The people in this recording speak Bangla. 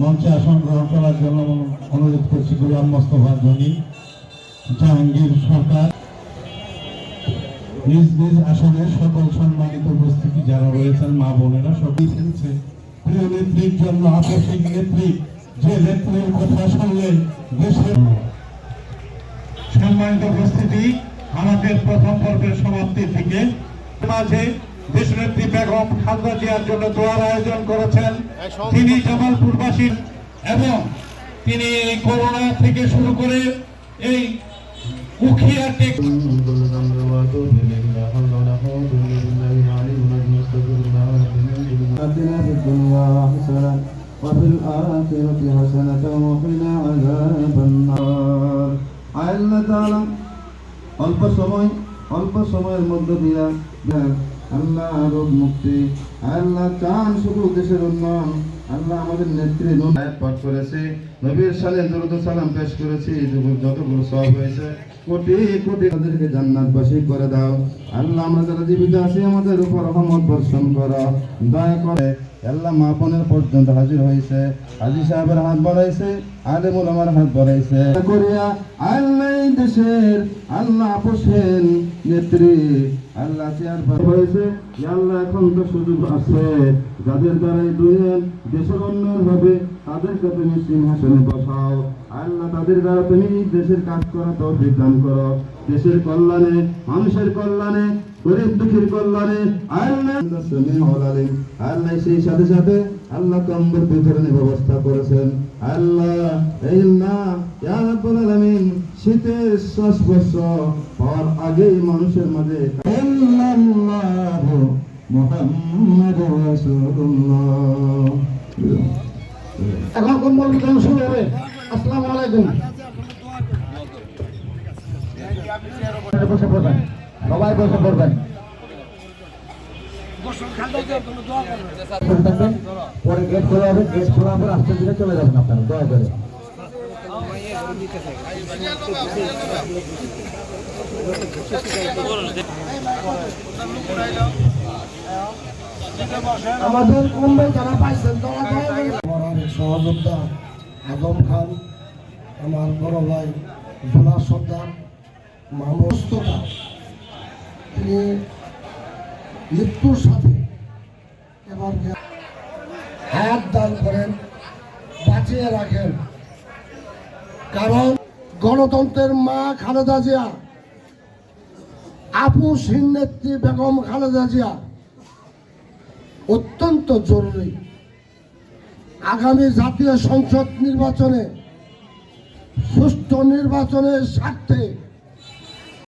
মঞ্চে আসন গ্রহণ করার জন্য অনুরোধ করছি গোলাম মোস্তফা জনি জাহাঙ্গীর সরকার। নিজ নিজ আসনের সকল সম্মানিত উপস্থিতি যারা রয়েছেন, মা বোনেরা সবই ফেলছে প্রিয় নেত্রীর জন্য আপসিক নেত্রী, যে নেত্রীর কথা শুনলে দেশের সম্মানিত উপস্থিতি আমাদের প্রথম পর্বের সমাপ্তির দিকে মাঝে দেশনেত্রী বেগম খালদা জিয়ার জন্য দোয়ার আয়োজন করেছেন তিনি জামালপুরবাসী এবং তিনি এই করোনা থেকে শুরু করে এই উখিয়া টেক آتنا في الدنيا حسنة وفي الآخرة حسنة وقنا عذاب النار আল্লাহ তাআলা অল্প সময় অল্প সময়ের মধ্যে দিয়া আল্লাহ রোগ মুক্তি। আল্লাহ চান শুধু দেশের উন্নয়ন। আল্লাহ আমাদের নেত্রী নুন পাঠ করেছে, নবীর সালে দরুদ সালাম পেশ করেছি যতগুলো সব হয়েছে, কোটি কোটি তাদেরকে জান্নাতবাসী করে দাও। আল্লাহ আমরা যারা জীবিত আছি, আমাদের উপর রহমত বর্ষণ করো। দয়া করে আল্লাহ মাপনের পর্যন্ত হাজির হয়েছে। হাজি সাহেবের হাত বাড়াইছে আলিমুল আমার হাত বাড়াইছে। করিয়া আল্লাহ দেশের, আল্লাহ আপোষেন নেত্রী। আল্লাহ হয়েছে আল্লাহ এখন সুযোগ আছে। যাদের দ্বারা এই দুনিয়ার দেশের উন্নয়ন তাদেরকে তুমি সিংহাসনে বসাও। আল্লাহ তাদের দ্বারা তুমি দেশের কাজ করা দেশের কল্যাণে, মানুষের কল্যাণে, গরিব দুঃখীর কল্যাণে, আল্লাহ আল্লাহ সেই সাথে সাথে আল্লাহ কম্বল বিতরণের ব্যবস্থা করেছেন। আল্লাহ শীতের শ্বাস পাওয়ার আগেই মানুষের মাঝে এখন কম্বল বিতরণ শুরু হবে? আসসালামু আলাইকুম। বসে পড়বেন। সবাই বসে পড়বেন। পরে গেট খোলা হবে, গেট খোলা হবে, রাস্তার দিকে চলে যাবেন আপনারা, দয়া করে। আমাদের কম্বল যারা পাইছেন আমার সহযোদ্ধা, আজম খান, আমার বড় ভাই জোনা সর্দার মামস্ততা তিনি মৃত্যুর সাথে এবার হায়াত দান করেন, বাঁচিয়ে রাখেন। কারণ গণতন্ত্রের মা খালেদা জিয়া, আপু সিং নেত্রী বেগম খালেদা জিয়া অত্যন্ত জরুরি। আগামী জাতীয় সংসদ নির্বাচনে সুষ্ঠু নির্বাচনের স্বার্থে